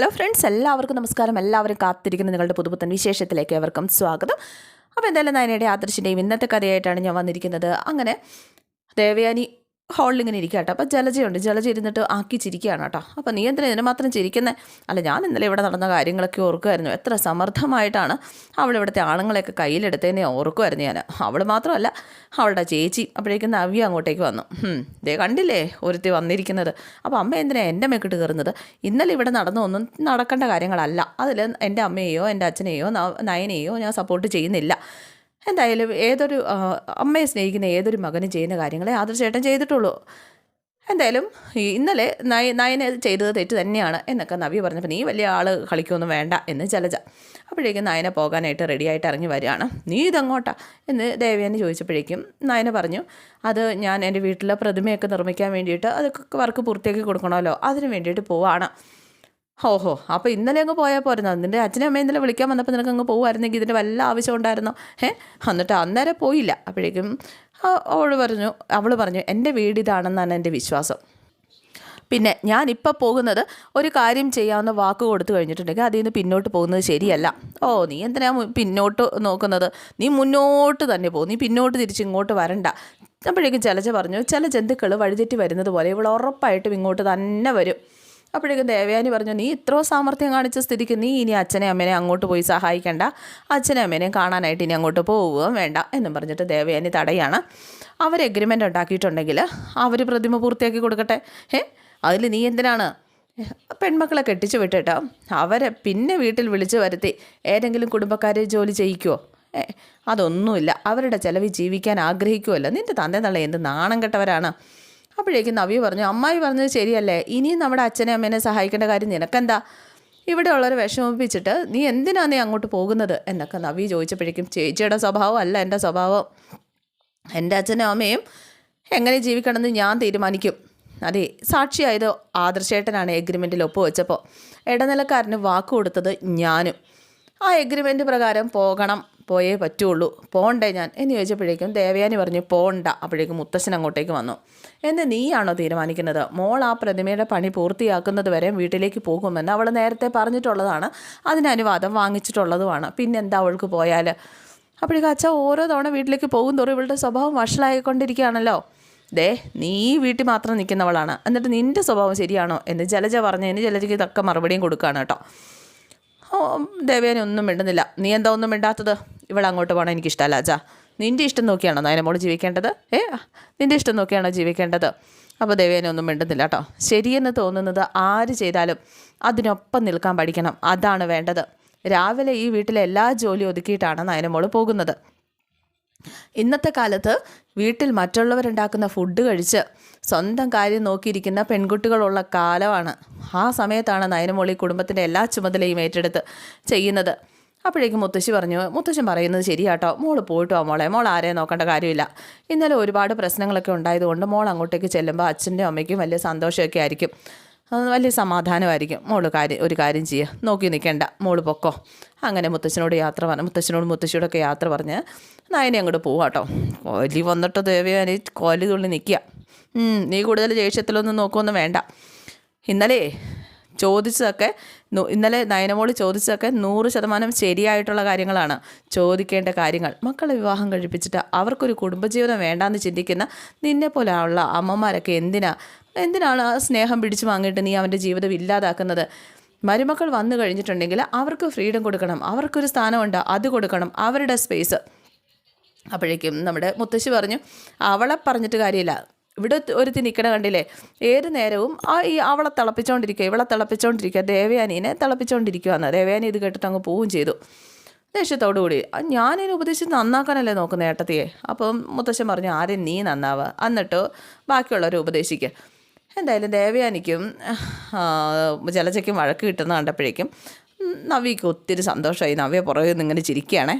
Hello friends എല്ലാവർക്കും നമസ്കാരം. എല്ലാവരും കാത്തിരിക്കുന്ന നിങ്ങളുടെ പുതുപുത്തൻ വിശേഷത്തിലേക്ക് ഏവർക്കും സ്വാഗതം. അപ്പോൾ എന്തായാലും നയനയുടെ ആദർശിന്റെയും ഇന്നത്തെ കഥയായിട്ടാണ് ഞാൻ വന്നിരിക്കുന്നത്. അങ്ങനെ ദേവയാനി ഹാളിൽ ഇങ്ങനെ ഇരിക്കുക കേട്ടോ. അപ്പോൾ ജലജയുണ്ട്. ജലജ ഇരുന്നിട്ട് ആക്കി ചിരിക്കുകയാണ് കേട്ടോ. അപ്പോൾ നീ എന്തിനാ ഇതിനെ മാത്രം ചിരിക്കുന്നത് അല്ല ഞാൻ ഇന്നലെ ഇവിടെ നടന്ന കാര്യങ്ങളൊക്കെ ഓർക്കുമായിരുന്നു എത്ര സമർത്ഥമായിട്ടാണ് അവൾ ഇവിടുത്തെ ആണുങ്ങളെയൊക്കെ കയ്യിലെടുത്തതിനെ ഓർക്കുമായിരുന്നു ഞാൻ. അവൾ മാത്രമല്ല അവളുടെ ചേച്ചി അപ്പോഴേക്കും നവ്യ അങ്ങോട്ടേക്ക് വന്നു. ഇതേ കണ്ടില്ലേ ഒരുത്തി വന്നിരിക്കുന്നത്. അപ്പോൾ അമ്മ എന്തിനാ എന്റെ മേക്കിട്ട് കയറുന്നത്? ഇന്നലെ ഇവിടെ നടന്നൊന്നും നടക്കേണ്ട കാര്യങ്ങളല്ല. അതിൽ എന്റെ അമ്മയെയോ എന്റെ അച്ഛനെയോ നയനെയോ ഞാൻ സപ്പോർട്ട് ചെയ്യുന്നില്ല. എന്തായാലും ഏതൊരു അമ്മയെ സ്നേഹിക്കുന്ന ഏതൊരു മകനും ചെയ്യുന്ന കാര്യങ്ങളെ ആദർശേട്ടൻ ചെയ്തിട്ടുള്ളൂ. എന്തായാലും ഇന്നലെ നയ നയനെ ചെയ്തത് തെറ്റ് തന്നെയാണ് എന്നൊക്കെ നവി പറഞ്ഞപ്പോൾ നീ വലിയ ആൾ കളിക്കൊന്നും വേണ്ട എന്ന് ജലജ. അപ്പോഴേക്കും നയനെ പോകാനായിട്ട് റെഡിയായിട്ട് ഇറങ്ങി വരികയാണ്. നീ ഇതങ്ങോട്ടാ? എന്ന് ദേവയാനി ചോദിച്ചപ്പോഴേക്കും നയന പറഞ്ഞു അത് ഞാൻ എന്റെ വീട്ടിലെ പ്രതിമയൊക്കെ നിർമ്മിക്കാൻ വേണ്ടിയിട്ട് അതൊക്കെ വർക്ക് പൂർത്തിയാക്കി കൊടുക്കണമല്ലോ. അതിന് വേണ്ടിയിട്ട് പോവാണ്. ഹോ ഹോ. അപ്പോൾ ഇന്നലെ അങ്ങ് പോയാൽ പോരുന്നോ? നിന്റെ അച്ഛനും അമ്മയും ഇന്നലെ വിളിക്കാൻ വന്നപ്പോൾ നിനക്ക് അങ്ങ് പോകുമായിരുന്നെങ്കിൽ ഇതിന്റെ വല്ല ആവശ്യം ഉണ്ടായിരുന്നോ? ഏ എന്നിട്ട് അന്നേരം പോയില്ല. അപ്പോഴേക്കും അവൾ പറഞ്ഞു അവൾ പറഞ്ഞു എന്റെ വീട് ഇതാണെന്നാണ് എന്റെ വിശ്വാസം. പിന്നെ ഞാൻ ഇപ്പോൾ പോകുന്നത് ഒരു കാര്യം ചെയ്യാവുന്ന വാക്ക് കൊടുത്തു കഴിഞ്ഞിട്ടുണ്ടെങ്കിൽ അതിൽ നിന്ന് പിന്നോട്ട് പോകുന്നത് ശരിയല്ല. ഓ നീ എന്തിനാ പിന്നോട്ട് നോക്കുന്നത്? നീ മുന്നോട്ട് തന്നെ പോകും നീ പിന്നോട്ട് തിരിച്ച് ഇങ്ങോട്ട് വരണ്ട. അപ്പോഴേക്കും ജലജ പറഞ്ഞു ചില ജന്തുക്കൾ വഴിതെറ്റി വരുന്നത് പോലെ ഇവൾ ഉറപ്പായിട്ടും ഇങ്ങോട്ട് തന്നെ വരും. അപ്പോഴേക്കും ദേവയാനി പറഞ്ഞു നീ ഇത്രയോ സാമർഥ്യം കാണിച്ച സ്ഥിതിക്ക് നീ ഇനി അച്ഛനെ അമ്മേനെ അങ്ങോട്ട് പോയി സഹായിക്കേണ്ട. അച്ഛനെ അമ്മേനെയും കാണാനായിട്ട് ഇനി അങ്ങോട്ട് പോവുകയും വേണ്ട എന്നും പറഞ്ഞിട്ട് ദേവയാനി തടയാണ്. അവർ എഗ്രിമെന്റ് ഉണ്ടാക്കിയിട്ടുണ്ടെങ്കിൽ അവർ പ്രതിമ പൂർത്തിയാക്കി കൊടുക്കട്ടെ. ഏ അതിൽ നീ എന്തിനാണ്? പെൺമക്കളെ കെട്ടിച്ചു വിട്ടിട്ട് അവരെ പിന്നെ വീട്ടിൽ വിളിച്ചു വരുത്തി ഏതെങ്കിലും കുടുംബക്കാരെ ജോലി ചെയ്യിക്കുമോ ഏ അതൊന്നുമില്ല. അവരുടെ ചിലവിൽ ജീവിക്കാൻ ആഗ്രഹിക്കുമല്ലോ നിന്റെ തന്നെ തള്ള എന്ത് നാണം കെട്ടവരാണ്? അപ്പോഴേക്കും നവി പറഞ്ഞു അമ്മായി പറഞ്ഞത് ശരിയല്ലേ? ഇനിയും നമ്മുടെ അച്ഛനെ അമ്മേനെ സഹായിക്കേണ്ട കാര്യം നിനക്കെന്താ? ഇവിടെ ഉള്ളവരെ വിഷമിപ്പിച്ചിട്ട് നീ എന്തിനാ നീ അങ്ങോട്ട് പോകുന്നത്? എന്നൊക്കെ നവി ചോദിച്ചപ്പോഴേക്കും ചേച്ചിയുടെ സ്വഭാവം അല്ല എന്റെ സ്വഭാവം. എന്റെ അച്ഛനും അമ്മയും എങ്ങനെ ജീവിക്കണമെന്ന് ഞാൻ തീരുമാനിക്കും. അതെ സാക്ഷിയായത് ആദർശേട്ടനാണ് എഗ്രിമെന്റിൽ ഒപ്പുവെച്ചപ്പോൾ. ഇടനിലക്കാരന് വാക്ക് കൊടുത്തത് ഞാനും. ആ എഗ്രിമെന്റ് പ്രകാരം പോകണം. പോയേ പറ്റുള്ളൂ. പോണ്ടേ ഞാൻ? എന്ന് ചോദിച്ചപ്പോഴേക്കും ദേവയാനി പറഞ്ഞു പോണ്ട. അപ്പോഴേക്കും മുത്തശ്ശൻ അങ്ങോട്ടേക്ക് വന്നു. എന്ന് നീയാണോ തീരുമാനിക്കുന്നത്? മോൾ ആ പ്രതിമയുടെ പണി പൂർത്തിയാക്കുന്നത് വരെ വീട്ടിലേക്ക് പോകുമെന്ന് അവൾ നേരത്തെ പറഞ്ഞിട്ടുള്ളതാണ്. അതിനനുവാദം വാങ്ങിച്ചിട്ടുള്ളതുമാണ്. പിന്നെന്താ അവൾക്ക് പോയാൽ അപ്പോഴേക്കും അച്ഛ ഓരോ തവണ വീട്ടിലേക്ക് പോകും തോറും ഇവളുടെ സ്വഭാവം വഷളായിക്കൊണ്ടിരിക്കുകയാണല്ലോ. ദേ നീ വീട്ടിൽ മാത്രം നിൽക്കുന്നവളാണ്. എന്നിട്ട് നിന്റെ സ്വഭാവം ശരിയാണോ? എന്ന് ജലജ പറഞ്ഞതിന് ജലജയ്ക്ക് തക്ക മറുപടിയും കൊടുക്കുകയാണ് കേട്ടോ. ഓ ദേവേനെ ഒന്നും മിണ്ടുന്നില്ല. നീ എന്താ ഒന്നും മിണ്ടാത്തത്? ഇവിടെ അങ്ങോട്ട് പോകണം എനിക്കിഷ്ടമല്ല. അച്ഛാ നിന്റെ ഇഷ്ടം നോക്കിയാണോ നയനമോൾ ജീവിക്കേണ്ടത്? ഏ നിന്റെ ഇഷ്ടം നോക്കിയാണോ ജീവിക്കേണ്ടത്? അപ്പോൾ ദേവേനെ ഒന്നും മിണ്ടുന്നില്ല കേട്ടോ. ശരിയെന്ന് തോന്നുന്നത് ആര് ചെയ്താലും അതിനൊപ്പം നിൽക്കാൻ പഠിക്കണം. അതാണ് വേണ്ടത്. രാവിലെ ഈ വീട്ടിലെ എല്ലാ ജോലി ഒതുക്കിയിട്ടാണ് നയനമോൾ പോകുന്നത്. ഇന്നത്തെ കാലത്ത് വീട്ടിൽ മറ്റുള്ളവരുണ്ടാക്കുന്ന ഫുഡ് കഴിച്ച് സ്വന്തം കാര്യം നോക്കിയിരിക്കുന്ന പെൺകുട്ടികളുള്ള കാലമാണ്. ആ സമയത്താണ് നയനമോളി കുടുംബത്തിന്റെ എല്ലാ ചുമതലയും ഏറ്റെടുത്ത് ചെയ്യുന്നത്. അപ്പോഴേക്കും മുത്തശ്ശി പറഞ്ഞു മുത്തശ്ശൻ പറയുന്നത് ശരിയാട്ടോ. മോൾ പോയിട്ട് വാ മോളെ? മോൾ ആരെയും നോക്കേണ്ട കാര്യമില്ല. ഇന്നലെ ഒരുപാട് പ്രശ്നങ്ങളൊക്കെ ഉണ്ടായതുകൊണ്ട് മോൾ അങ്ങോട്ടേക്ക് ചെല്ലുമ്പോൾ അച്ഛന്റെ അമ്മയ്ക്കും വലിയ സന്തോഷമൊക്കെ ആയിരിക്കും. വലിയ സമാധാനമായിരിക്കും. മോൾ കാര്യം ഒരു കാര്യം ചെയ്യുക നോക്കി നിൽക്കേണ്ട. മോൾ പൊക്കോ. അങ്ങനെ മുത്തച്ഛനോട് യാത്ര പറഞ്ഞു. മുത്തച്ഛനോട് മുത്തശ്ശിയോടൊക്കെ യാത്ര പറഞ്ഞ് നായനെ അങ്ങോട്ട് പോവാം കേട്ടോ വന്നിട്ട് ദേവിയാൻ കോലി തുള്ളി നിൽക്കുക. നീ കൂടുതൽ ദേഷ്യത്തിലൊന്നും നോക്കുമൊന്നും വേണ്ട. ഇന്നലെ ചോദിച്ചതൊക്കെ ഇന്നലെ നയനമോൾ ചോദിച്ചതൊക്കെ നൂറ് ശതമാനം ശരിയായിട്ടുള്ള കാര്യങ്ങളാണ്. ചോദിക്കേണ്ട കാര്യങ്ങൾ. മക്കളെ വിവാഹം കഴിപ്പിച്ചിട്ട് അവർക്കൊരു കുടുംബജീവിതം വേണ്ടാന്ന് ചിന്തിക്കുന്ന നിന്നെ പോലെയുള്ള അമ്മമാരൊക്കെ എന്തിനാ? എന്തിനാണ് ആ സ്നേഹം പിടിച്ചു വാങ്ങിയിട്ട് നീ അവന്റെ ജീവിതം ഇല്ലാതാക്കുന്നത്? മരുമക്കൾ വന്നു കഴിഞ്ഞിട്ടുണ്ടെങ്കിൽ അവർക്ക് ഫ്രീഡം കൊടുക്കണം. അവർക്കൊരു സ്ഥാനമുണ്ട് അത് കൊടുക്കണം. അവരുടെ സ്പേസ്. അപ്പോഴേക്കും നമ്മുടെ മുത്തശ്ശി പറഞ്ഞു അവളെ പറഞ്ഞിട്ട് കാര്യമില്ല. ഇവിടെ ഒരുത്തി നിൽക്കണ കണ്ടില്ലേ? ഏത് നേരവും ആ ഈ അവളെ തിളപ്പിച്ചുകൊണ്ടിരിക്കുക ഇവളെ തിളപ്പിച്ചുകൊണ്ടിരിക്കുക ദേവയാനീനെ തിളപ്പിച്ചുകൊണ്ടിരിക്കുകയെന്ന് ദേവയാനി ഇത് കേട്ടിട്ട് അങ്ങ് പോവുകയും ചെയ്തു. ദേഷ്യത്തോടു കൂടി "ആ, ഞാനിതിനെ ഉപദേശിച്ച് നന്നാക്കാനല്ലേ നോക്കുന്ന ഏട്ടത്തിയെ? അപ്പം മുത്തശ്ശൻ പറഞ്ഞു ആരും നീ നന്നാവുക എന്നിട്ട് ബാക്കിയുള്ളവരെ ഉപദേശിക്കുക എന്തായാലും ദേവയാനിക്കും ജലജയ്ക്കും വഴക്ക് കിട്ടുന്ന കണ്ടപ്പോഴേക്കും നവ്യക്ക് ഒത്തിരി സന്തോഷമായി. നവ്യ പുറകെ നിന്ന് ഇങ്ങനെ ചിരിക്കുകയാണേ.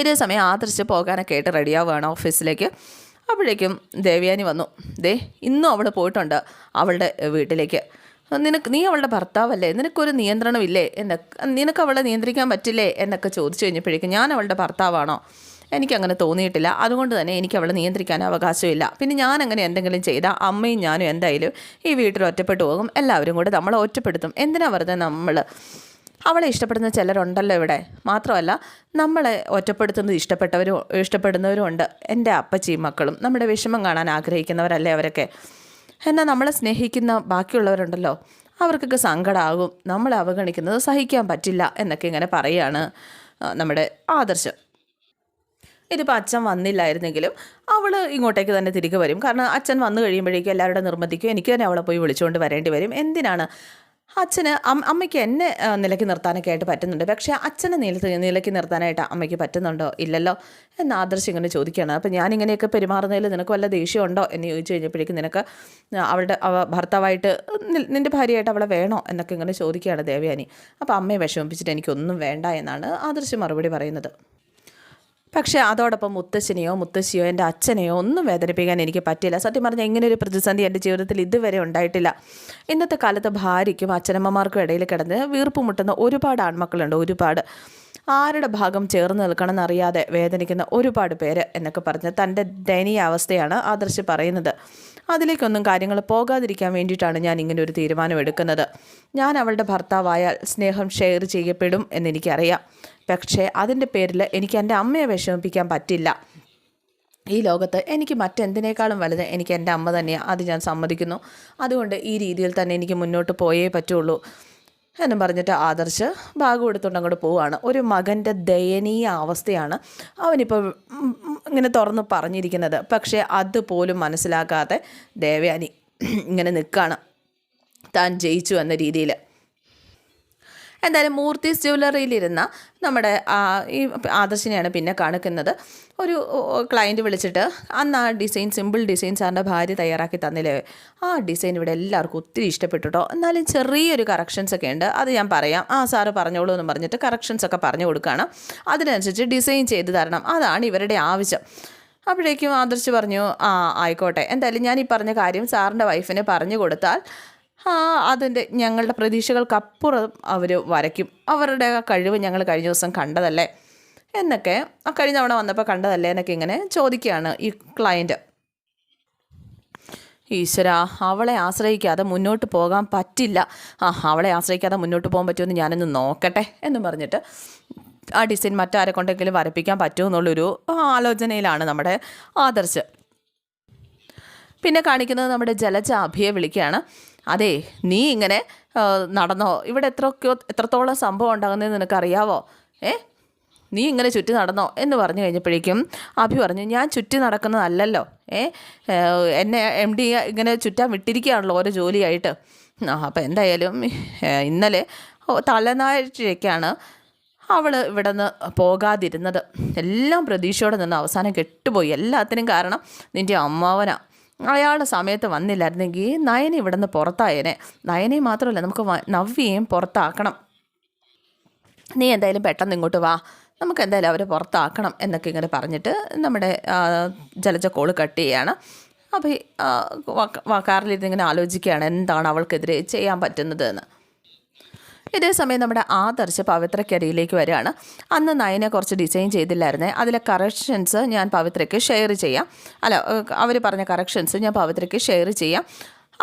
ഇതേ സമയം ആദർശ് പോകാനൊക്കെ ആയിട്ട് റെഡിയാവുകയാണ് ഓഫീസിലേക്ക്. അപ്പോഴേക്കും ദേവയാനി വന്നു. ദേ ഇന്നും അവൾ പോയിട്ടുണ്ട് അവളുടെ വീട്ടിലേക്ക്. നിനക്ക് നീ അവളുടെ ഭർത്താവല്ലേ? നിനക്കൊരു നിയന്ത്രണമില്ലേ? എന്നൊക്കെ നിനക്ക് അവളെ നിയന്ത്രിക്കാൻ പറ്റില്ലേ? എന്നൊക്കെ ചോദിച്ചു കഴിഞ്ഞപ്പോഴേക്കും ഞാൻ അവളുടെ ഭർത്താവാണോ? എനിക്കങ്ങനെ തോന്നിയിട്ടില്ല. അതുകൊണ്ട് തന്നെ എനിക്ക് അവളെ നിയന്ത്രിക്കാൻ അവകാശമില്ല. പിന്നെ ഞാൻ അങ്ങനെ എന്തെങ്കിലും ചെയ്താൽ അമ്മയും ഞാനും എന്തായാലും ഈ വീട്ടിൽ ഒറ്റപ്പെട്ടു പോകും. എല്ലാവരും കൂടെ നമ്മളെ ഒറ്റപ്പെടുത്തും. എന്തിനാ വെറുതെ നമ്മൾ അവളെ ഇഷ്ടപ്പെടുന്ന ചിലരുണ്ടല്ലോ ഇവിടെ. മാത്രമല്ല നമ്മളെ ഒറ്റപ്പെടുത്തുന്നത് ഇഷ്ടപ്പെട്ടവരും ഇഷ്ടപ്പെടുന്നവരും ഉണ്ട്. എന്റെ അപ്പച്ചിയും മക്കളും. നമ്മുടെ വിഷമം കാണാൻ ആഗ്രഹിക്കുന്നവരല്ലേ അവരൊക്കെ? എന്നാൽ നമ്മളെ സ്നേഹിക്കുന്ന ബാക്കിയുള്ളവരുണ്ടല്ലോ. അവർക്കൊക്കെ സങ്കടമാകും നമ്മളെ അവഗണിക്കുന്നത് സഹിക്കാൻ പറ്റില്ല എന്നൊക്കെ ഇങ്ങനെ പറയുകയാണ് നമ്മുടെ ആദർശം. ഇതിപ്പോൾ അച്ഛൻ വന്നില്ലായിരുന്നെങ്കിലും അവൾ ഇങ്ങോട്ടേക്ക് തന്നെ തിരികെ വരും. കാരണം അച്ഛൻ വന്നു കഴിയുമ്പോഴേക്കും എല്ലാവരുടെ നിർബന്ധിക്കും. എനിക്ക് തന്നെ അവളെ പോയി വിളിച്ചുകൊണ്ട് വരേണ്ടി വരും. എന്തിനാണ് അച്ഛന് അമ്മയ്ക്ക് എന്നെ നിലയ്ക്ക് നിർത്താനൊക്കെ ആയിട്ട് പറ്റുന്നുണ്ട്. പക്ഷേ അച്ഛനെ നില നിലയ്ക്ക് നിർത്താനായിട്ട് അമ്മയ്ക്ക് പറ്റുന്നുണ്ടോ? ഇല്ലല്ലോ എന്ന് ആദർശം ഇങ്ങനെ ചോദിക്കുകയാണ്. അപ്പോൾ ഞാനിങ്ങനെയൊക്കെ പെരുമാറുന്നതിൽ നിനക്ക് വല്ല ദേഷ്യമുണ്ടോ എന്ന് ചോദിച്ചു കഴിഞ്ഞപ്പോഴേക്കും നിനക്ക് അവളുടെ അവ ഭർത്താവായിട്ട് നിന്റെ ഭാര്യയായിട്ട് അവളെ വേണോ? എന്നൊക്കെ ഇങ്ങനെ ചോദിക്കുകയാണ് ദേവയാനി. അപ്പോൾ അമ്മയെ വിഷമിപ്പിച്ചിട്ട് എനിക്കൊന്നും വേണ്ട എന്നാണ് ആദർശം മറുപടി പറയുന്നത്. പക്ഷേ അതോടൊപ്പം മുത്തശ്ശനെയോ മുത്തശ്ശിയോ എന്റെ അച്ഛനെയോ ഒന്നും വേദനിപ്പിക്കാൻ എനിക്ക് പറ്റില്ല സത്യം പറഞ്ഞാൽ ഇങ്ങനെ ഒരു പ്രതിസന്ധി എന്റെ ജീവിതത്തിൽ ഇതുവരെ ഉണ്ടായിട്ടില്ല. ഇന്നത്തെ കാലത്ത് ഭാര്യയ്ക്കും അച്ഛനമ്മമാർക്കും ഇടയിൽ കിടന്ന് വീർപ്പ് മുട്ടുന്ന ഒരുപാട് ആൺമക്കളുണ്ട് ഒരുപാട്. ആരുടെ ഭാഗം ചേർന്ന് നിൽക്കണമെന്നറിയാതെ വേദനിക്കുന്ന ഒരുപാട് പേര് എന്നൊക്കെ പറഞ്ഞ് തന്റെ ദയനീയ അവസ്ഥയാണ് ആദർശ് പറയുന്നത്. അതിലേക്കൊന്നും കാര്യങ്ങൾ പോകാതിരിക്കാൻ വേണ്ടിയിട്ടാണ് ഞാൻ ഇങ്ങനെ ഒരു തീരുമാനം എടുക്കുന്നത്. ഞാൻ അവളുടെ ഭർത്താവായാൽ സ്നേഹം ഷെയർ ചെയ്യപ്പെടും എന്നെനിക്കറിയാം. പക്ഷേ അതിന്റെ പേരിൽ എനിക്ക് എന്റെ അമ്മയെ വിഷമിപ്പിക്കാൻ പറ്റില്ല. ഈ ലോകത്ത് എനിക്ക് മറ്റെന്തിനേക്കാളും വലുത് എനിക്ക് എന്റെ അമ്മ തന്നെയാണ് അത് ഞാൻ സമ്മതിക്കുന്നു. അതുകൊണ്ട് ഈ രീതിയിൽ തന്നെ എനിക്ക് മുന്നോട്ട് പോയേ പറ്റുള്ളൂ. എന്നും പറഞ്ഞിട്ട് ആദർശ് ബാഗ് എടുത്തുകൊണ്ട് അങ്ങോട്ട് പോവുകയാണ് ഒരു മകന്റെ ദയനീയ അവസ്ഥയാണ് അവനിപ്പോൾ ഇങ്ങനെ തുറന്ന് പറഞ്ഞിരിക്കുന്നത്. പക്ഷേ അതുപോലും മനസ്സിലാക്കാതെ ദേവയാനി ഇങ്ങനെ നിൽക്കുകയാണ് താൻ ജയിച്ചു എന്ന രീതിയിൽ എന്തായാലും മൂർത്തീസ് ജ്വല്ലറിയിലിരുന്ന നമ്മുടെ ഈ ആദർശിനെയാണ് പിന്നെ കാണിക്കുന്നത്. ഒരു ക്ലയന്റ് വിളിച്ചിട്ട് അന്ന് ആ ഡിസൈൻ സിമ്പിൾ ഡിസൈൻ സാറിന്റെ ഭാര്യ തയ്യാറാക്കി തന്നില്ലേ? ആ ഡിസൈൻ ഇവിടെ എല്ലാവർക്കും ഒത്തിരി ഇഷ്ടപ്പെട്ടു കേട്ടോ എന്നാലും ചെറിയൊരു കറക്ഷൻസ് ഒക്കെ ഉണ്ട്. അത് ഞാൻ പറയാം. ആ സാറ് പറഞ്ഞോളൂ എന്ന് പറഞ്ഞിട്ട് കറക്ഷൻസ് ഒക്കെ പറഞ്ഞു കൊടുക്കുകയാണ്. അതിനനുസരിച്ച് ഡിസൈൻ ചെയ്ത് തരണം. അതാണ് ഇവരുടെ ആവശ്യം. അപ്പോഴേക്കും ആദർശ് പറഞ്ഞു ആ ആയിക്കോട്ടെ. എന്തായാലും ഞാൻ ഈ പറഞ്ഞ കാര്യം സാറിന്റെ വൈഫിന് പറഞ്ഞു കൊടുത്താൽ ആ അതിന്റെ ഞങ്ങളുടെ പ്രതീക്ഷകൾക്കപ്പുറം അവർ വരയ്ക്കും. അവരുടെ കഴിവ് ഞങ്ങൾ കഴിഞ്ഞ ദിവസം കണ്ടതല്ലേ? എന്നൊക്കെ ആ കഴിഞ്ഞ തവണ വന്നപ്പോൾ കണ്ടതല്ലേ? എന്നൊക്കെ ഇങ്ങനെ ചോദിക്കുകയാണ് ഈ ക്ലയന്റ് ഈശ്വര അവളെ ആശ്രയിക്കാതെ മുന്നോട്ട് പോകാൻ പറ്റില്ല. ആ അവളെ ആശ്രയിക്കാതെ മുന്നോട്ട് പോകാൻ പറ്റുമെന്ന് ഞാനൊന്ന് നോക്കട്ടെ എന്ന് പറഞ്ഞിട്ട് ആ ഡിസൈൻ മറ്റാരെ കൊണ്ടെങ്കിലും വരപ്പിക്കാൻ പറ്റുമെന്നുള്ളൊരു ആലോചനയിലാണ് നമ്മുടെ ആദർശ്. പിന്നെ കാണിക്കുന്നത് നമ്മുടെ ജലജ അഭിയെ വിളിക്കുകയാണ്. അതെ നീ ഇങ്ങനെ നടന്നോ? ഇവിടെ എത്രയൊക്കെയോ എത്രത്തോളം സംഭവം ഉണ്ടാകുന്നതെന്ന് നിനക്കറിയാവോ? ഏ? നീ ഇങ്ങനെ ചുറ്റി നടന്നോ? എന്ന് പറഞ്ഞു കഴിഞ്ഞപ്പോഴേക്കും അഭി പറഞ്ഞു ഞാൻ ചുറ്റി നടക്കുന്നതല്ലല്ലോ. ഏ? എന്നെ എം ഡി ഇങ്ങനെ ചുറ്റാൻ വിട്ടിരിക്കുകയാണല്ലോ ഓരോ ജോലിയായിട്ട്. ആ അപ്പോൾ എന്തായാലും ഇന്നലെ തലനാഴ്ചയൊക്കെയാണ് അവൾ ഇവിടെ നിന്ന് പോകാതിരുന്നത്. എല്ലാം പ്രതീക്ഷയോടെ നിന്ന് അവസാനം കെട്ടുപോയി. എല്ലാത്തിനും കാരണം നിന്റെ അമ്മാവനാ. അയാളുടെ സമയത്ത് വന്നില്ലായിരുന്നെങ്കിൽ നയനെ ഇവിടെ നിന്ന് പുറത്തായേനെ. നയനെ മാത്രമല്ല നമുക്ക് നവ്യയും പുറത്താക്കണം. നീ എന്തായാലും പെട്ടെന്ന് ഇങ്ങോട്ട് വാ. നമുക്ക് എന്തായാലും അവരെ പുറത്താക്കണം എന്നൊക്കെ ഇങ്ങനെ പറഞ്ഞിട്ട് നമ്മുടെ ജലജ കോൾ കട്ട് ചെയ്യാണ്. അപ്പോൾ കാറിലിരുന്ന് ഇങ്ങനെ ആലോചിക്കുകയാണ് എന്താണ് അവൾക്കെതിരെ ചെയ്യാൻ പറ്റുന്നത് എന്ന്. ഇതേ സമയം നമ്മുടെ ആദർശ് പവിത്രക്കരിയിലേക്ക് വരികയാണ്. അന്ന് നയനെ കുറച്ച് ഡിസൈൻ ചെയ്തില്ലായിരുന്നേ. അതിലെ കറക്ഷൻസ് ഞാൻ പവിത്രയ്ക്ക് ഷെയർ ചെയ്യാം. അല്ല അവർ പറഞ്ഞ കറക്ഷൻസ് ഞാൻ പവിത്രയ്ക്ക് ഷെയർ ചെയ്യാം.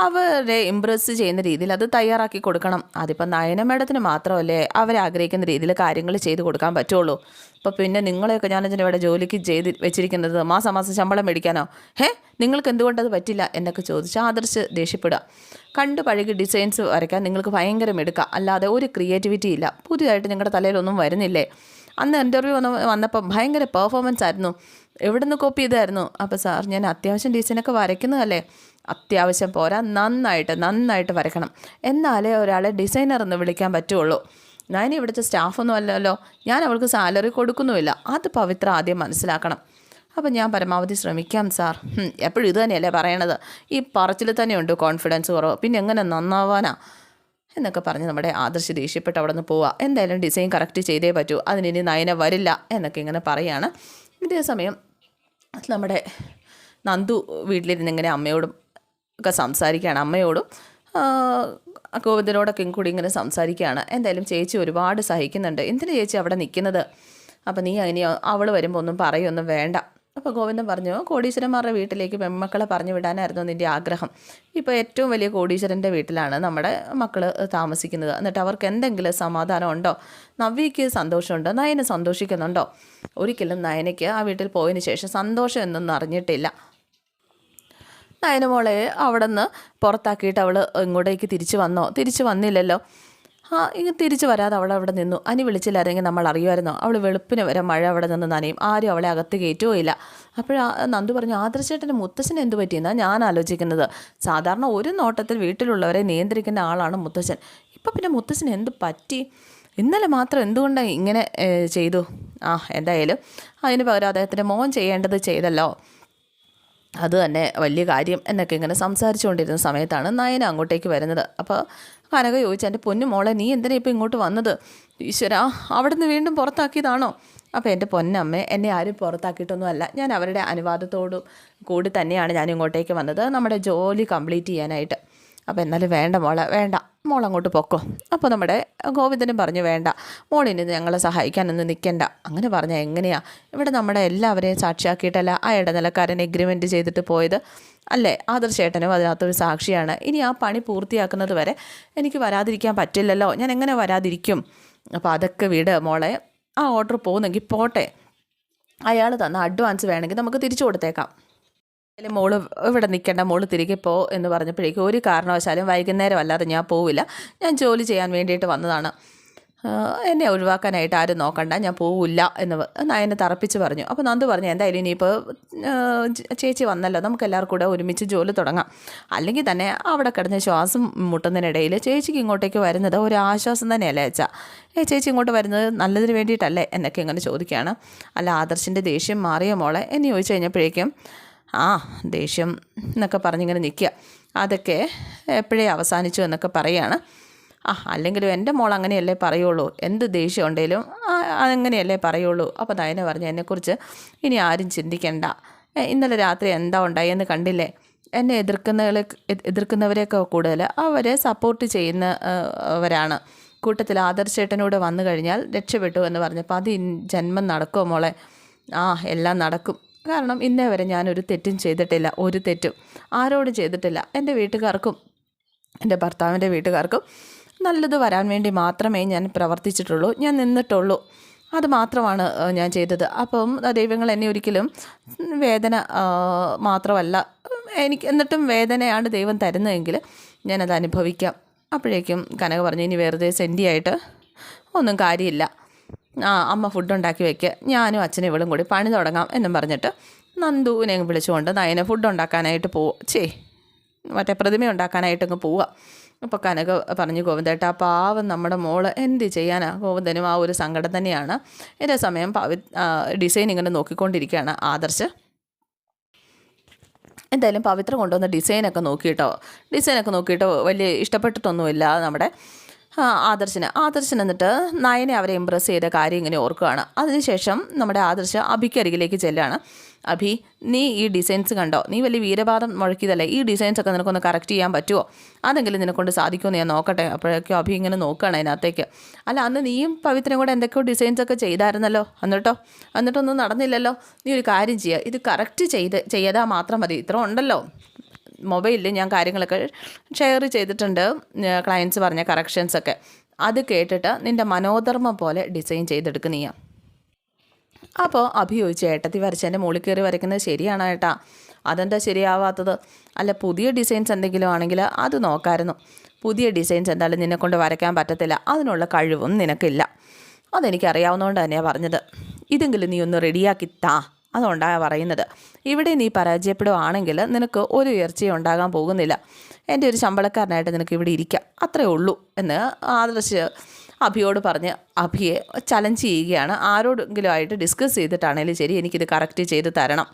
അവരെ ഇമ്പ്രസ് ചെയ്യുന്ന രീതിയിൽ അത് തയ്യാറാക്കി കൊടുക്കണം. അതിപ്പോൾ നയന മേഡത്തിന് മാത്രമല്ലേ അവരെ ആഗ്രഹിക്കുന്ന രീതിയിൽ കാര്യങ്ങൾ ചെയ്ത് കൊടുക്കാൻ പറ്റുള്ളൂ. അപ്പോൾ പിന്നെ നിങ്ങളെയൊക്കെ ഞാനതിന് ഇവിടെ ജോലിക്ക് ചെയ്ത് വെച്ചിരിക്കുന്നത് മാസം മാസം ശമ്പളം മേടിക്കാനോ? ഹേ നിങ്ങൾക്ക് എന്തുകൊണ്ടത് പറ്റില്ല? എന്നൊക്കെ ചോദിച്ച് ആദർശ് ദേഷ്യപ്പെടുക. കണ്ട് പഴകി ഡിസൈൻസ് വരയ്ക്കാൻ നിങ്ങൾക്ക് ഭയങ്കര മെടുക്കുക അല്ലാതെ ഒരു ക്രിയേറ്റിവിറ്റി ഇല്ല. പുതിയതായിട്ട് നിങ്ങളുടെ തലയിലൊന്നും വരുന്നില്ലേ? അന്ന് ഇന്റർവ്യൂ വന്ന് വന്നപ്പോൾ ഭയങ്കര പെർഫോമൻസ് ആയിരുന്നു. എവിടെ നിന്ന് കോപ്പി ചെയ്തായിരുന്നു അപ്പോൾ സാർ ഞാൻ അത്യാവശ്യം ഡിസൈനൊക്കെ വരയ്ക്കുന്നതല്ലേ? അത്യാവശ്യം പോരാ നന്നായിട്ട് നന്നായിട്ട് വരക്കണം എന്നാലേ ഒരാളെ ഡിസൈനർ എന്ന് വിളിക്കാൻ പറ്റുള്ളൂ. ഞാൻ ഇവിടുത്തെ സ്റ്റാഫൊന്നും അല്ലല്ലോ. ഞാൻ അവൾക്ക് സാലറി കൊടുക്കുന്നുമില്ല. അത് പവിത്ര ആദ്യം മനസ്സിലാക്കണം. അപ്പം ഞാൻ പരമാവധി ശ്രമിക്കാം സാർ എപ്പോഴും ഇത് തന്നെയല്ലേ പറയണത്? ഈ പറച്ചിൽ തന്നെയുണ്ട് കോൺഫിഡൻസ് കുറവ്. പിന്നെ എങ്ങനെ നന്നാവാനാ? എന്നൊക്കെ പറഞ്ഞ് നമ്മുടെ ആദർശ ദേഷ്യപ്പെട്ട് അവിടെ നിന്ന് പോവുക എന്തായാലും ഡിസൈൻ കറക്റ്റ് ചെയ്തേ പറ്റൂ. അതിനിനി നയന വരില്ല എന്നൊക്കെ ഇങ്ങനെ പറയാണ്. ഇതേ സമയം നമ്മുടെ നന്ദു വീട്ടിലിരുന്ന് ഇങ്ങനെ അമ്മയോടും ഒക്കെ സംസാരിക്കുകയാണ് അമ്മയോടും ഗോവിന്ദനോടൊക്കെ കൂടി ഇങ്ങനെ സംസാരിക്കുകയാണ്. എന്തായാലും ചേച്ചി ഒരുപാട് സഹിക്കുന്നുണ്ട്. എന്തിനു ചേച്ചി അവിടെ നിൽക്കുന്നത്? അപ്പം നീ അങ്ങനെ അവൾ വരുമ്പോൾ ഒന്നും പറയൊന്നും വേണ്ട. അപ്പോൾ ഗോവിന്ദൻ പറഞ്ഞു കോടീശ്വരന്മാരുടെ വീട്ടിലേക്ക് പെൺമക്കളെ പറഞ്ഞു വിടാനായിരുന്നു നിന്റെ ആഗ്രഹം. ഇപ്പോൾ ഏറ്റവും വലിയ കോടീശ്വരന്റെ വീട്ടിലാണ് നമ്മുടെ മക്കൾ താമസിക്കുന്നത്. എന്നിട്ട് അവർക്ക് എന്തെങ്കിലും സമാധാനം ഉണ്ടോ? നവ്യയ്ക്ക് സന്തോഷമുണ്ടോ? നയന സന്തോഷിക്കുന്നുണ്ടോ? ഒരിക്കലും നയനയ്ക്ക് ആ വീട്ടിൽ പോയതിന് ശേഷം സന്തോഷം എന്നൊന്നും അറിഞ്ഞിട്ടില്ല. നയനമോളെ അവിടെ നിന്ന് പുറത്താക്കിയിട്ട് അവൾ ഇങ്ങോട്ടേക്ക് തിരിച്ചു വന്നോ? തിരിച്ചു വന്നില്ലല്ലോ. ആ ഇങ്ങ് തിരിച്ചു വരാതെ അവൾ അവിടെ നിന്നു. അനി വിളിച്ചില്ലായിരുന്നെങ്കിൽ നമ്മൾ അറിയുമായിരുന്നോ? അവൾ വെളുപ്പിന് വരെ മഴ അവിടെ നിന്ന് നനയും. ആരും അവളെ അകത്ത് കയറ്റുകയില്ല അപ്പോഴാ നന്ദു പറഞ്ഞു ആദർശേട്ടന്റെ മുത്തശ്ശൻ എന്ത് പറ്റിയെന്നാണ് ഞാൻ ആലോചിക്കുന്നത്. സാധാരണ ഒരു നോട്ടത്തിൽ വീട്ടിലുള്ളവരെ നിയന്ത്രിക്കുന്ന ആളാണ് മുത്തശ്ശൻ ഇപ്പം പിന്നെ മുത്തശ്ശൻ എന്ത് പറ്റി? ഇന്നലെ മാത്രം എന്തുകൊണ്ടാണ് ഇങ്ങനെ ചെയ്തു? ആ എന്തായാലും അതിന് പകരം അദ്ദേഹത്തിന്റെ മോൻ ചെയ്യേണ്ടത് ചെയ്തല്ലോ. അത് തന്നെ വലിയ കാര്യം എന്നൊക്കെ ഇങ്ങനെ സംസാരിച്ചുകൊണ്ടിരുന്ന സമയത്താണ് നയന അങ്ങോട്ടേക്ക് വരുന്നത്. അപ്പോൾ കനക ചോദിച്ചു എന്റെ പൊന്നു മോളെ നീ എന്തിനാ ഇപ്പോൾ ഇങ്ങോട്ട് വന്നത്? ഈശ്വര അവിടുന്ന് വീണ്ടും പുറത്താക്കിയതാണോ? അപ്പോൾ എന്റെ പൊന്നമ്മേ എന്നെ ആരും പുറത്താക്കിയിട്ടൊന്നുമല്ല. ഞാൻ അവരുടെ അനുവാദത്തോടു കൂടി തന്നെയാണ് ഞാൻ ഇങ്ങോട്ടേക്ക് വന്നത്. നമ്മുടെ ജോലി കംപ്ലീറ്റ് ചെയ്യാനായിട്ട്. അപ്പോൾ എന്നാലും വേണ്ട മോളെ വേണ്ട. മോൾ അങ്ങോട്ട് പൊക്കോ. അപ്പോൾ നമ്മുടെ ഗോവിന്ദനും പറഞ്ഞു വേണ്ട. മോളിനി ഞങ്ങളെ സഹായിക്കാനൊന്നും നിൽക്കണ്ട അങ്ങനെ പറഞ്ഞാൽ എങ്ങനെയാ? ഇവിടെ നമ്മുടെ എല്ലാവരെയും സാക്ഷിയാക്കിയിട്ടല്ല ആ ഇടനിലക്കാരൻ എഗ്രിമെന്റ് ചെയ്തിട്ട് പോയത്? അല്ലേ? ആദർശേട്ടനും അതിനകത്തൊരു സാക്ഷിയാണ്. ഇനി ആ പണി പൂർത്തിയാക്കുന്നത് വരെ എനിക്ക് വരാതിരിക്കാൻ പറ്റില്ലല്ലോ. ഞാൻ എങ്ങനെ വരാതിരിക്കും? അപ്പോൾ അതൊക്കെ വിട് മോളെ. ആ ഓർഡർ പോകുന്നെങ്കിൽ പോട്ടെ. അയാൾ തന്ന അഡ്വാൻസ് വേണമെങ്കിൽ നമുക്ക് തിരിച്ചു കൊടുത്തേക്കാം. അതിൽ മോൾ ഇവിടെ നിൽക്കേണ്ട മോൾ തിരികെ പോ എന്ന് പറഞ്ഞപ്പോഴേക്കും ഒരു കാരണവശാലും വൈകുന്നേരം അല്ലാതെ ഞാൻ പോവില്ല. ഞാൻ ജോലി ചെയ്യാൻ വേണ്ടിയിട്ട് വന്നതാണ്. എന്നെ ഒഴിവാക്കാനായിട്ട് ആരും നോക്കണ്ട ഞാൻ പോവില്ല എന്ന് നയനെ തറപ്പിച്ച് പറഞ്ഞു. അപ്പോൾ നന്ദു പറഞ്ഞു എന്തായാലും ഇനിയിപ്പോൾ ചേച്ചി വന്നല്ലോ നമുക്ക് എല്ലാവർക്കും കൂടെ ഒരുമിച്ച് ജോലി തുടങ്ങാം. അല്ലെങ്കിൽ തന്നെ അവിടെ കിടന്ന് ശ്വാസം മുട്ടുന്നതിനിടയിൽ ചേച്ചിക്ക് ഇങ്ങോട്ടേക്ക് വരുന്നത് ഒരു ആശ്വാസം തന്നെയല്ലേ അച്ഛാ? ഏ ചേച്ചി ഇങ്ങോട്ട് വരുന്നത് നല്ലതിന് വേണ്ടിയിട്ടല്ലേ എന്നൊക്കെ ഇങ്ങനെ ചോദിക്കുകയാണ്. അല്ല ആദർശിന്റെ ദേഷ്യം മാറിയ മോളെ? എന്ന് ചോദിച്ചു കഴിഞ്ഞപ്പോഴേക്കും ആ ദേഷ്യം എന്നൊക്കെ പറഞ്ഞിങ്ങനെ നിൽക്കുക. അതൊക്കെ എപ്പോഴേ അവസാനിച്ചു എന്നൊക്കെ പറയുകയാണ് ആ അല്ലെങ്കിലും എന്റെ മോൾ അങ്ങനെയല്ലേ പറയുള്ളൂ. എന്ത് ദേഷ്യം ഉണ്ടെങ്കിലും അങ്ങനെയല്ലേ പറയുള്ളൂ. അപ്പോൾ നയന പറഞ്ഞു എന്നെക്കുറിച്ച് ഇനി ആരും ചിന്തിക്കണ്ട. ഇന്നലെ രാത്രി എന്താ ഉണ്ടായെന്ന് കണ്ടില്ലേ? എന്നെ എതിർക്കുന്നവരെ എതിർക്കുന്നവരെയൊക്കെ കൂടുതൽ അവരെ സപ്പോർട്ട് ചെയ്യുന്നവരാണ് കൂട്ടത്തിൽ ആദർശേട്ടനോട് വന്നു കഴിഞ്ഞാൽ രക്ഷപ്പെട്ടു എന്ന് പറഞ്ഞപ്പോൾ അത് ജന്മം നടക്കുമോ മോളെ? ആ എല്ലാം നടക്കും. കാരണം ഇന്നേ വരെ ഞാനൊരു തെറ്റും ചെയ്തിട്ടില്ല ഒരു തെറ്റും. ആരോടും ചെയ്തിട്ടില്ല. എന്റെ വീട്ടുകാർക്കും എന്റെ ഭർത്താവിന്റെ വീട്ടുകാർക്കും നല്ലത് വരാൻ വേണ്ടി മാത്രമേ ഞാൻ പ്രവർത്തിച്ചിട്ടുള്ളൂ. ഞാൻ നിന്നിട്ടുള്ളൂ. അത് മാത്രമാണ് ഞാൻ ചെയ്തത്. അപ്പം ദൈവങ്ങൾ എന്നെ ഒരിക്കലും വേദന മാത്രമല്ല എനിക്ക് എന്നിട്ടും വേദനയാണ് ദൈവം തരുന്നതെങ്കിൽ ഞാനത് അനുഭവിക്കാം. അപ്പോഴേക്കും കനക പറഞ്ഞു ഇനി വെറുതെ സെന്റിയായിട്ട് ഒന്നും കാര്യമില്ല. ആ അമ്മ ഫുഡ് ഉണ്ടാക്കി വെക്കുക ഞാനും അച്ഛനും ഇവളും കൂടി പണി തുടങ്ങാം എന്നും പറഞ്ഞിട്ട് നന്ദുവിനെ വിളിച്ചുകൊണ്ട് നയനെ ഫുഡ് ഉണ്ടാക്കാനായിട്ട് പോവുക ചേ മറ്റേ പ്രതിമ ഉണ്ടാക്കാനായിട്ട് അങ്ങ് പോവുക അപ്പോൾ കനക പറഞ്ഞു ഗോവിന്ദേട്ട പാവം നമ്മുടെ മോൾ. എന്ത് ചെയ്യാനാ? ഗോവിന്ദനും ആ ഒരു സങ്കടം തന്നെയാണ്. ഇതേ സമയം പവി ഡിസൈൻ ഇങ്ങനെ നോക്കിക്കൊണ്ടിരിക്കുകയാണ് ആദർശ്. എന്തായാലും പവിത്ര കൊണ്ടുവന്ന ഡിസൈനൊക്കെ നോക്കിയിട്ടോ ഡിസൈനൊക്കെ നോക്കിയിട്ട് വലിയ ഇഷ്ടപ്പെട്ടിട്ടൊന്നുമില്ല നമ്മുടെ ആദർശിന്. ആദർശൻ എന്നിട്ട് നയനെ അവരെ ഇമ്പ്രസ് ചെയ്ത കാര്യം ഇങ്ങനെ ഓർക്കുകയാണ്. അതിനുശേഷം നമ്മുടെ ആദർശ് അഭിക്കരികിലേക്ക് ചെല്ലുകയാണ് അഭി നീ ഈ ഡിസൈൻസ് കണ്ടോ? നീ വലിയ വീരവാദം മുഴക്കിയതല്ലേ? ഈ ഡിസൈൻസ് ഒക്കെ നിനക്കൊന്ന് കറക്റ്റ് ചെയ്യാൻ പറ്റുമോ അതെങ്കിലും നിനക്കൊണ്ട് സാധിക്കുമോ എന്ന് ഞാൻ നോക്കട്ടെ. അപ്പോഴേക്കും അഭി ഇങ്ങനെ നോക്കുകയാണ് അതിനകത്തേക്ക്. അല്ല അന്ന് നീയും പവിത്രനും കൂടെ എന്തൊക്കെയോ ഡിസൈൻസ് ഒക്കെ ചെയ്തായിരുന്നല്ലോ? എന്നിട്ടോ? എന്നിട്ടൊന്നും നടന്നില്ലല്ലോ? നീ ഒരു കാര്യം ചെയ്യുക ഇത് കറക്റ്റ് ചെയ്ത് ചെയ്താൽ മാത്രം മതി. ഇത്ര ഉണ്ടല്ലോ. മൊബൈലിൽ ഞാൻ കാര്യങ്ങളൊക്കെ ഷെയർ ചെയ്തിട്ടുണ്ട് ക്ലയൻസ് പറഞ്ഞ കറക്ഷൻസൊക്കെ അത് കേട്ടിട്ട് നിന്റെ മനോധർമ്മം പോലെ ഡിസൈൻ ചെയ്തെടുക്കുക നീയാ. അപ്പോൾ അഭിയോഗിച്ച് ഏട്ടത്തി വരച്ചതിന്റെ മുകളിൽ കയറി വരയ്ക്കുന്നത് ശരിയാണ് ഏട്ടാ? അതെന്താ ശരിയാവാത്തത്? അല്ല പുതിയ ഡിസൈൻസ് എന്തെങ്കിലും ആണെങ്കിൽ അത് നോക്കായിരുന്നു. പുതിയ ഡിസൈൻസ് എന്തായാലും നിന്നെക്കൊണ്ട് വരയ്ക്കാൻ പറ്റത്തില്ല. അതിനുള്ള കഴിവും നിനക്കില്ല. അതെനിക്കറിയാവുന്നതുകൊണ്ട് തന്നെയാണ് പറഞ്ഞത്. ഇതെങ്കിലും നീ ഒന്ന് റെഡിയാക്കി താ. അതുകൊണ്ടാണ് പറയുന്നത്. ഇവിടെ നീ പരാജയപ്പെടുവാണെങ്കിൽ നിനക്ക് ഒരു ഉയർച്ചയും ഉണ്ടാകാൻ പോകുന്നില്ല. എന്റെ ഒരു ശമ്പളക്കാരനായിട്ട് നിനക്ക് ഇവിടെ ഇരിക്കാം. അത്രേ ഉള്ളൂ എന്ന് ആദർശ് അഭിയോട് പറഞ്ഞ് അഭിയെ ചലഞ്ച് ചെയ്യുകയാണ്. ആരോടെങ്കിലും ആയിട്ട് ഡിസ്കസ് ചെയ്തിട്ടാണെങ്കിലും ശരി എനിക്കിത് കറക്റ്റ് ചെയ്ത് തരണം.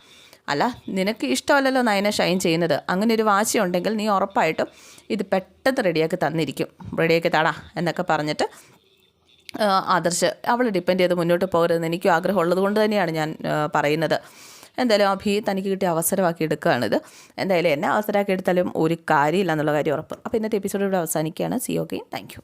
അല്ല നിനക്ക് ഇഷ്ടമല്ലല്ലോ നയന ഷൈൻ ചെയ്യുന്നത്. അങ്ങനെ ഒരു വാശി ഉണ്ടെങ്കിൽ നീ ഉറപ്പായിട്ടും ഇത് പെട്ടെന്ന് റെഡിയാക്കി തന്നിരിക്കും. റെഡിയാക്കി തടാ എന്നൊക്കെ പറഞ്ഞിട്ട് ആദർശ് അവൾ ഡിപ്പെൻഡ് ചെയ്ത് മുന്നോട്ട് പോകരുതെന്ന് എനിക്കും ആഗ്രഹമുള്ളത് കൊണ്ട് തന്നെയാണ് ഞാൻ പറയുന്നത്. എന്തായാലും അഭി തനിക്ക് കിട്ടിയ അവസരമാക്കി എടുക്കുകയാണിത്. എന്തായാലും എന്നെ അവസരമാക്കി എടുത്താലും ഒരു കാര്യമില്ല എന്നുള്ള കാര്യം ഉറപ്പ്. അപ്പോൾ ഇന്നത്തെ എപ്പിസോഡ് ഇവിടെ അവസാനിക്കുകയാണ്. C okay thank